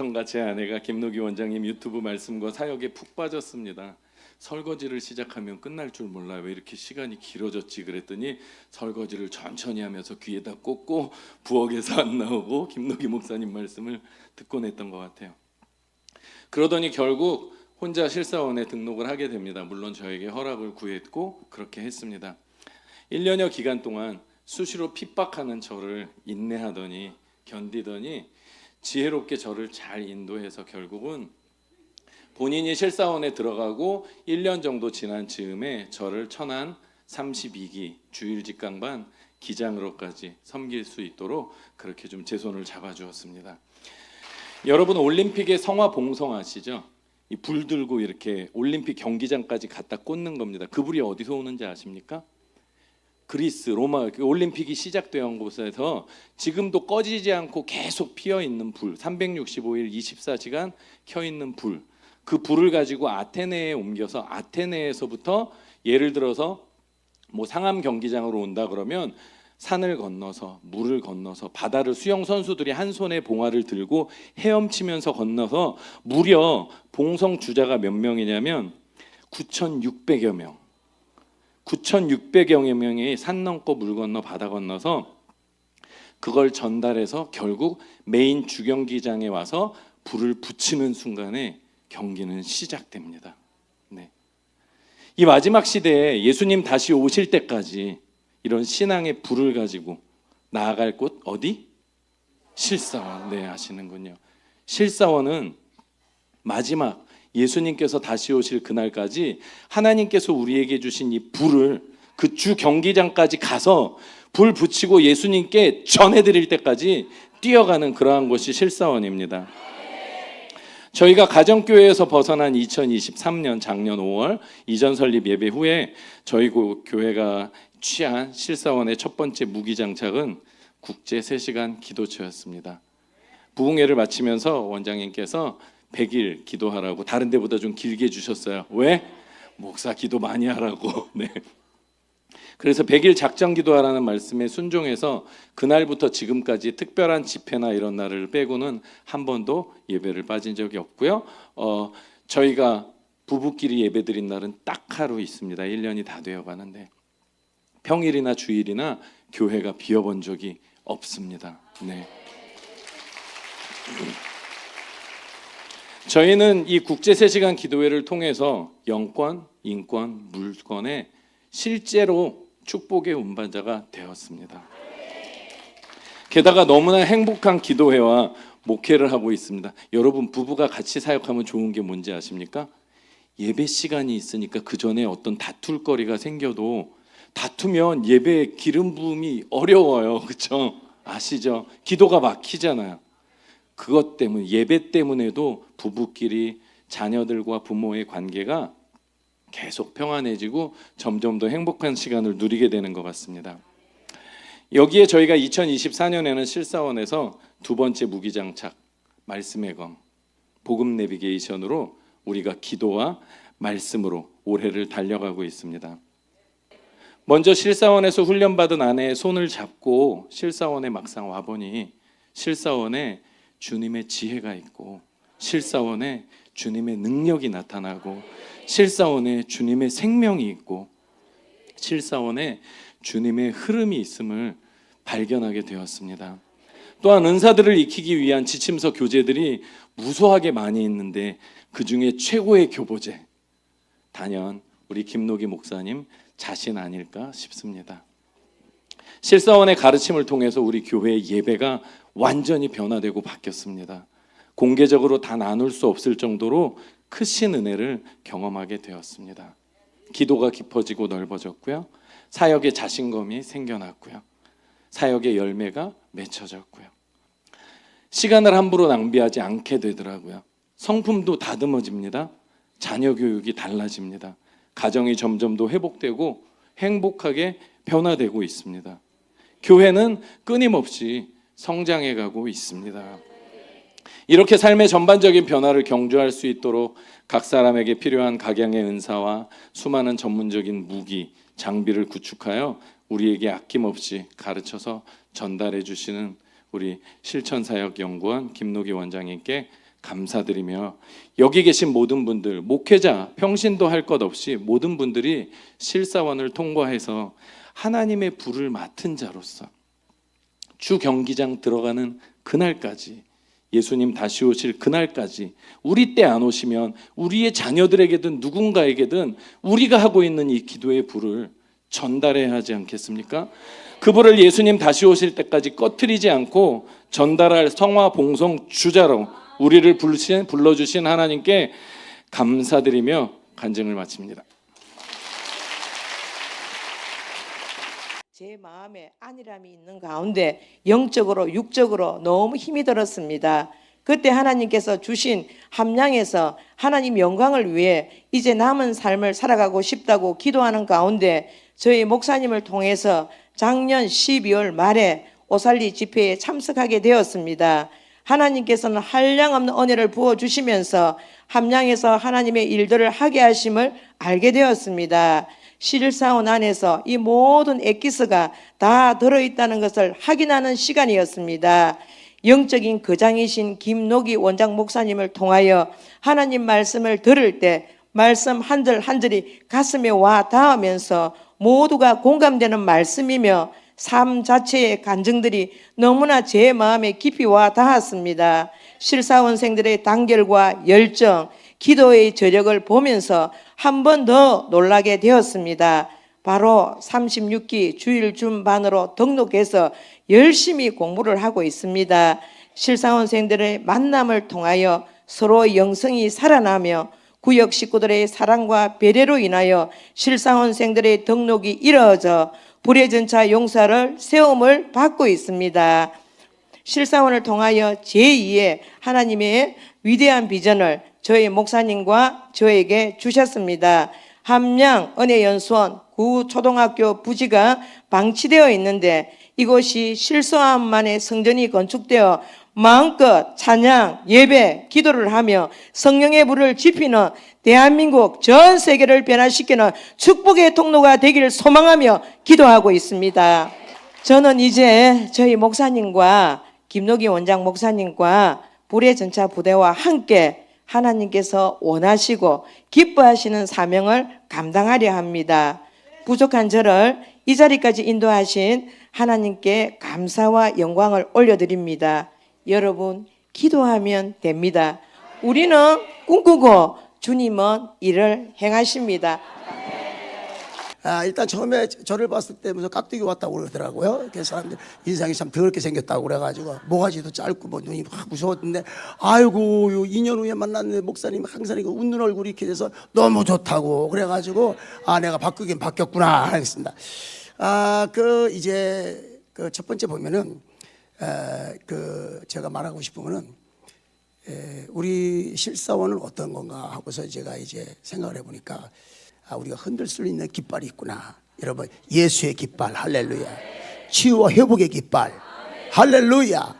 그때부터인가 제 아내가 김노기 원장님 유튜브 말씀과 사역에 푹 빠졌습니다. 설거지를 시작하면 끝날 줄 몰라요. 왜 이렇게 시간이 길어졌지 그랬더니 설거지를 천천히 하면서 귀에다 꽂고 부엌에서 안 나오고 김노기 목사님 말씀을 듣곤 했던 것 같아요. 그러더니 결국 혼자 실사원에 등록을 하게 됩니다. 물론 저에게 허락을 구했고 그렇게 했습니다. 1년여 기간 동안 수시로 핍박하는 저를 인내하더니 견디더니 지혜롭게 저를 잘 인도해서 결국은 본인이 실사원에 들어가고 1년 정도 지난 즈음에 저를 천안 32기 주일 직 강반 기장으로까지 섬길 수 있도록 그렇게 좀 제 손을 잡아주었습니다. 여러분 올림픽의 성화 봉성 아시죠? 이 불 들고 이렇게 올림픽 경기장까지 갖다 꽂는 겁니다. 그 불이 어디서 오는지 아십니까? 그리스 로마 그 올림픽이 시작된 곳에서 지금도 꺼지지 않고 계속 피어 있는 불 365일 24시간 켜 있는 불 그 불을 가지고 아테네에 옮겨서 아테네에서부터 예를 들어서 뭐 상암 경기장으로 온다 그러면 산을 건너서 물을 건너서 바다를 수영 선수들이 한 손에 봉화를 들고 헤엄치면서 건너서 무려 봉성 주자가 몇 명이냐면 9,600여 명. 9,600여 명이 산 넘고 물 건너 바다 건너서 그걸 전달해서 결국 메인 주경기장에 와서 불을 붙이는 순간에 경기는 시작됩니다. 네. 이 마지막 시대에 예수님 다시 오실 때까지 이런 신앙의 불을 가지고 나아갈 곳 어디? 실사원. 네, 아시는군요. 실사원은 마지막 예수님께서 다시 오실 그날까지 하나님께서 우리에게 주신 이 불을 그 주 경기장까지 가서 불 붙이고 예수님께 전해드릴 때까지 뛰어가는 그러한 곳이 실사원입니다. 저희가 가정교회에서 벗어난 2023년 작년 5월 이전 설립 예배 후에 저희 고- 교회가 취한 실사원의 첫 번째 무기 장착은 국제 3시간 기도처였습니다. 부흥회를 마치면서 원장님께서 100일 기도하라고 다른 데보다 좀 길게 주셨어요. 왜? 목사 기도 많이 하라고. 네. 그래서 100일 작정 기도하라는 말씀에 순종해서 그날부터 지금까지 특별한 집회나 이런 날을 빼고는 한 번도 예배를 빠진 적이 없고요. 어, 저희가 부부끼리 예배 드린 날은 딱 하루 있습니다. 1년이 다 되어 가는데 평일이나 주일이나 교회가 비어 본 적이 없습니다. 네. 저희는 이 국제 3시간 기도회를 통해서 영권, 인권, 물권에 실제로 축복의 운반자가 되었습니다. 게다가 너무나 행복한 기도회와 목회를 하고 있습니다. 여러분 부부가 같이 사역하면 좋은 게 뭔지 아십니까? 예배 시간이 있으니까 그 전에 어떤 다툴 거리가 생겨도 다투면 예배 기름 부음이 어려워요. 그렇죠? 아시죠? 기도가 막히잖아요. 그것 때문 예배 때문에도 부부끼리 자녀들과 부모의 관계가 계속 평안해지고 점점 더 행복한 시간을 누리게 되는 것 같습니다. 여기에 저희가 2024년에는 실사원에서 두 번째 무기장착 말씀의 검 복음 내비게이션으로 우리가 기도와 말씀으로 올해를 달려가고 있습니다. 먼저 실사원에서 훈련받은 아내의 손을 잡고 실사원에 막상 와보니 실사원에 주님의 지혜가 있고 실사원에 주님의 능력이 나타나고 실사원에 주님의 생명이 있고 실사원에 주님의 흐름이 있음을 발견하게 되었습니다. 또한 은사들을 익히기 위한 지침서 교재들이 무수하게 많이 있는데 그 중에 최고의 교보제 단연 우리 김노기 목사님 자신 아닐까 싶습니다. 실사원의 가르침을 통해서 우리 교회의 예배가 완전히 변화되고 바뀌었습니다. 공개적으로 다 나눌 수 없을 정도로 크신 은혜를 경험하게 되었습니다. 기도가 깊어지고 넓어졌고요. 사역의 자신감이 생겨났고요. 사역의 열매가 맺혀졌고요. 시간을 함부로 낭비하지 않게 되더라고요. 성품도 다듬어집니다. 자녀 교육이 달라집니다. 가정이 점점 더 회복되고 행복하게 변화되고 있습니다. 교회는 끊임없이 성장해 가고 있습니다. 이렇게 삶의 전반적인 변화를 경주할 수 있도록 각 사람에게 필요한 각양의 은사와 수많은 전문적인 무기, 장비를 구축하여 우리에게 아낌없이 가르쳐서 전달해 주시는 우리 실천사역연구원 김노기 원장님께 감사드리며 여기 계신 모든 분들 목회자 평신도 할 것 없이 모든 분들이 실사원을 통과해서 하나님의 불을 맡은 자로서 주 경기장 들어가는 그날까지 예수님 다시 오실 그날까지 우리 때 안 오시면 우리의 자녀들에게든 누군가에게든 우리가 하고 있는 이 기도의 불을 전달해야 하지 않겠습니까? 그 불을 예수님 다시 오실 때까지 꺼트리지 않고 전달할 성화 봉송 주자로 우리를 불러주신 하나님께 감사드리며 간증을 마칩니다. 제 마음에 안일함이 있는 가운데 영적으로 육적으로 너무 힘이 들었습니다. 그때 하나님께서 주신 함량에서 하나님 영광을 위해 이제 남은 삶을 살아가고 싶다고 기도하는 가운데 저희 목사님을 통해서 작년 12월 말에 오살리 집회에 참석하게 되었습니다. 하나님께서는 한량 없는 은혜를 부어 주시면서 함량에서 하나님의 일들을 하게 하심을 알게 되었습니다. 실사원 안에서 이 모든 엑기스가 다 들어있다는 것을 확인하는 시간이었습니다. 영적인 거장이신 김노기 원장 목사님을 통하여 하나님 말씀을 들을 때 말씀 한 절 한 절이 가슴에 와 닿으면서 모두가 공감되는 말씀이며 삶 자체의 간증들이 너무나 제 마음에 깊이 와 닿았습니다. 실사원생들의 단결과 열정, 기도의 저력을 보면서 한 번 더 놀라게 되었습니다. 바로 36기 주일 준반으로 등록해서 열심히 공부를 하고 있습니다. 실사원생들의 만남을 통하여 서로 영성이 살아나며 구역 식구들의 사랑과 배려로 인하여 실사원생들의 등록이 이루어져 불의 전차 용사를 세움을 받고 있습니다. 실사원을 통하여 제2의 하나님의 위대한 비전을 저희 목사님과 저에게 주셨습니다. 함양 은혜연수원 구초등학교 부지가 방치되어 있는데 이곳이 실소함만의 성전이 건축되어 마음껏 찬양, 예배, 기도를 하며 성령의 불을 지피는 대한민국 전 세계를 변화시키는 축복의 통로가 되기를 소망하며 기도하고 있습니다. 저는 이제 저희 목사님과 김노기 원장 목사님과 불의 전차 부대와 함께 하나님께서 원하시고 기뻐하시는 사명을 감당하려 합니다. 부족한 저를 이 자리까지 인도하신 하나님께 감사와 영광을 올려드립니다. 여러분, 기도하면 됩니다. 우리는 꿈꾸고 주님은 일을 행하십니다. 아, 일단 처음에 저를 봤을 때 무슨 깍두기 왔다고 그러더라고요. 그래서 사람들 인상이 참 더럽게 생겼다고 그래가지고 모가지도 짧고 뭐 눈이 확 무서웠는데 아이고 요 2년 후에 만났는데 목사님 항상 이거 웃는 얼굴이 이렇게 돼서 너무 좋다고 그래가지고 아 내가 바꾸긴 바뀌었구나 하겠습니다. 아 그 이제 그 첫 번째 보면은 에, 그 제가 말하고 거는 에, 우리 실사원은 어떤 건가 하고서 제가 이제 생각을 해보니까 아, 우리가 흔들 수 있는 깃발이 있구나. 여러분, 예수의 깃발, 할렐루야. 치유와 회복의 깃발, 할렐루야.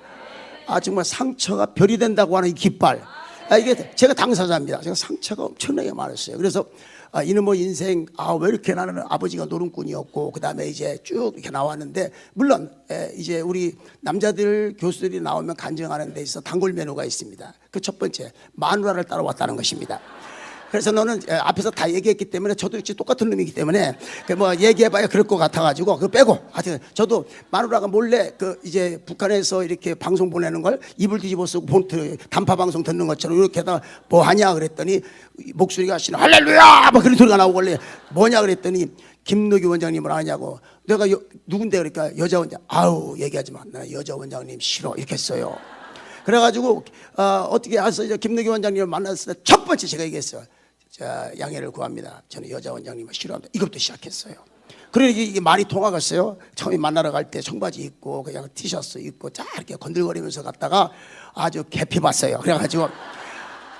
아, 정말 상처가 별이 된다고 하는 이 깃발. 아, 이게 제가 당사자입니다. 제가 상처가 엄청나게 많았어요. 그래서 아, 이놈의 인생, 아, 왜 이렇게 나는 아버지가 노름꾼이었고, 그 다음에 이제 쭉 이렇게 나왔는데, 물론, 에, 이제 우리 남자들 교수들이 나오면 간증하는 데 있어 단골 메뉴가 있습니다. 그 첫 번째, 마누라를 따라왔다는 것입니다. 그래서 너는 에, 앞에서 다 얘기했기 때문에 저도 역시 똑같은 놈이기 때문에 그 뭐 얘기해봐야 그럴 것 같아가지고 그거 빼고. 하여튼 저도 마누라가 몰래 그 이제 북한에서 이렇게 방송 보내는 걸 입을 뒤집어 쓰고 본트 단파 방송 듣는 것처럼 이렇게다가 뭐 하냐 그랬더니 목소리가 신 할렐루야! 막 그런 소리가 나오고 원래 뭐냐 그랬더니 김노기 원장님을 아냐고. 내가 여, 누군데 그러니까 여자 원장 아우 얘기하지 마. 나 여자 원장님 싫어. 이렇게 했어요. 그래가지고 어, 어떻게 해서 김노기 원장님을 만났을 때 첫 번째 제가 얘기했어요. 자, 양해를 구합니다. 저는 여자 원장님을 싫어합니다. 이것부터 시작했어요. 그래 이게, 이게 많이 통화갔어요. 처음에 만나러 갈 때 청바지 입고 그냥 티셔츠 입고 쫙 이렇게 건들거리면서 갔다가 아주 개피 봤어요. 그래가지고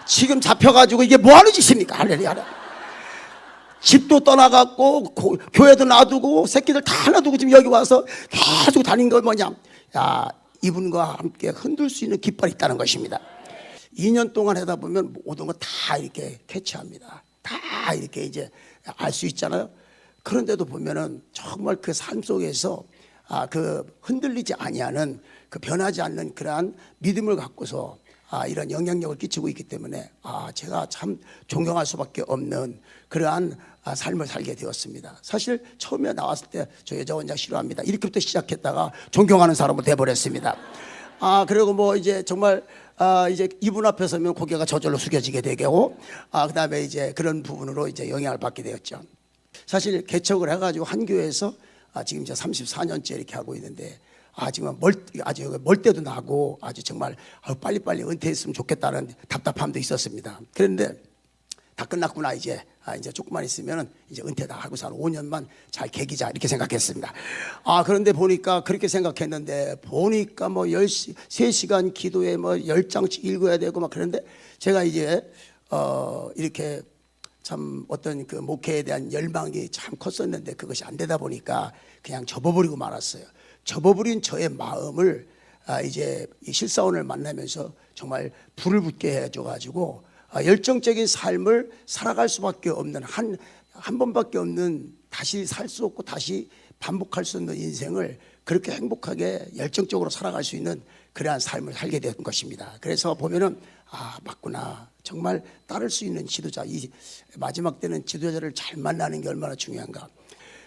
지금 잡혀가지고 이게 뭐 하는 짓입니까? 할렐루야. 집도 떠나갔고 고- 교회도 놔두고 새끼들 다 놔두고 지금 여기 와서 계속 다닌 거 뭐냐? 야 이분과 함께 흔들 수 있는 깃발이 있다는 것입니다. 2년 동안 하다 보면 모든 거 다 이렇게 캐치합니다. 다 이렇게 이제 알 수 있잖아요. 그런데도 보면은 정말 그 삶 속에서 아, 그 흔들리지 아니하는 그 변하지 않는 그러한 믿음을 갖고서 아, 이런 영향력을 끼치고 있기 때문에 아, 제가 참 존경할 수밖에 없는 그러한 아, 삶을 살게 되었습니다. 사실 처음에 나왔을 때 저 여자 원장 싫어합니다. 이렇게부터 시작했다가 존경하는 사람으로 돼버렸습니다. 아 그리고 뭐 이제 정말 아 이제 이분 앞에 서면 고개가 저절로 숙여지게 되고 아 그다음에 이제 그런 부분으로 이제 영향을 받게 되었죠. 사실 개척을 해가지고 한 교회에서 아, 지금 이제 34년째 이렇게 하고 있는데 아 지금 멀 아주 멀 때도 나고 아주 정말 아, 빨리빨리 은퇴했으면 좋겠다는 답답함도 있었습니다. 그런데 다 끝났구나 이제 아 이제 조금만 있으면은 이제 은퇴다 하고서 한 5년만 잘 계기자 이렇게 생각했습니다. 아 그런데 보니까 그렇게 생각했는데 보니까 뭐 10시 3시간 기도에 뭐 10장씩 읽어야 되고 막 그런데 제가 이제 어 이렇게 참 어떤 그 목회에 대한 열망이 참 컸었는데 그것이 안 되다 보니까 그냥 접어버리고 말았어요. 접어버린 저의 마음을 아, 이제 이 실사원을 만나면서 정말 불을 붙게 해줘 가지고 아, 열정적인 삶을 살아갈 수밖에 없는 한 한 번밖에 없는 다시 살 수 없고 다시 반복할 수 없는 인생을 그렇게 행복하게 열정적으로 살아갈 수 있는 그러한 삶을 살게 된 것입니다. 그래서 보면은 아 맞구나 정말 따를 수 있는 지도자 이 마지막 때는 지도자를 잘 만나는 게 얼마나 중요한가.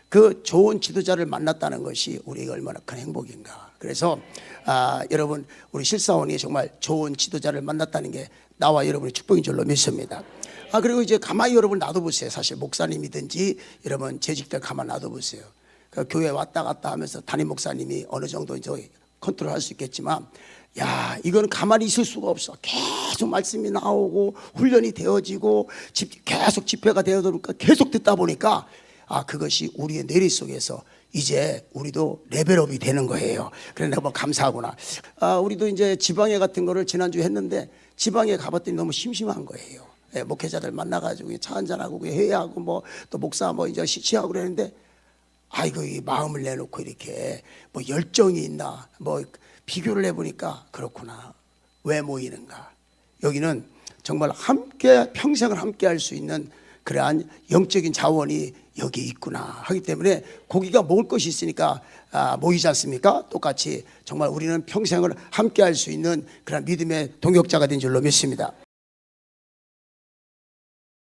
그 좋은 지도자를 만났다는 것이 우리에게 얼마나 큰 행복인가. 그래서 아, 여러분 우리 실사원이 정말 좋은 지도자를 만났다는 게 나와 여러분의 축복인 줄로 믿습니다. 아 그리고 이제 가만히 여러분 놔둬보세요. 사실 목사님이든지 여러분 재직들 가만 놔둬보세요. 그 교회 왔다 갔다 하면서 담임 목사님이 어느 정도 이제 컨트롤할 수 있겠지만 야 이거는 가만히 있을 수가 없어 계속 말씀이 나오고 훈련이 되어지고 집, 계속 집회가 보니까 계속 듣다 보니까 아 그것이 우리의 뇌리 속에서 이제 우리도 레벨업이 되는 거예요. 그래 내가 뭐 감사하구나. 아 우리도 이제 지방회 같은 거를 지난주 에 했는데 지방에 가봤더니 너무 심심한 거예요. 예, 목회자들 만나가지고 차 한잔하고 회의하고 뭐 또 목사 뭐 이제 시치하고 그랬는데 아이고 이 마음을 내놓고 이렇게 뭐 열정이 있나 뭐 비교를 해보니까 그렇구나 왜 모이는가 여기는 정말 함께 평생을 함께 할 수 있는 그러한 영적인 자원이 여기 있구나 하기 때문에 고기가 먹을 것이 있으니까 아, 모이지 않습니까? 똑같이 정말 우리는 평생을 함께 할 수 있는 그런 믿음의 동역자가 된 줄로 믿습니다.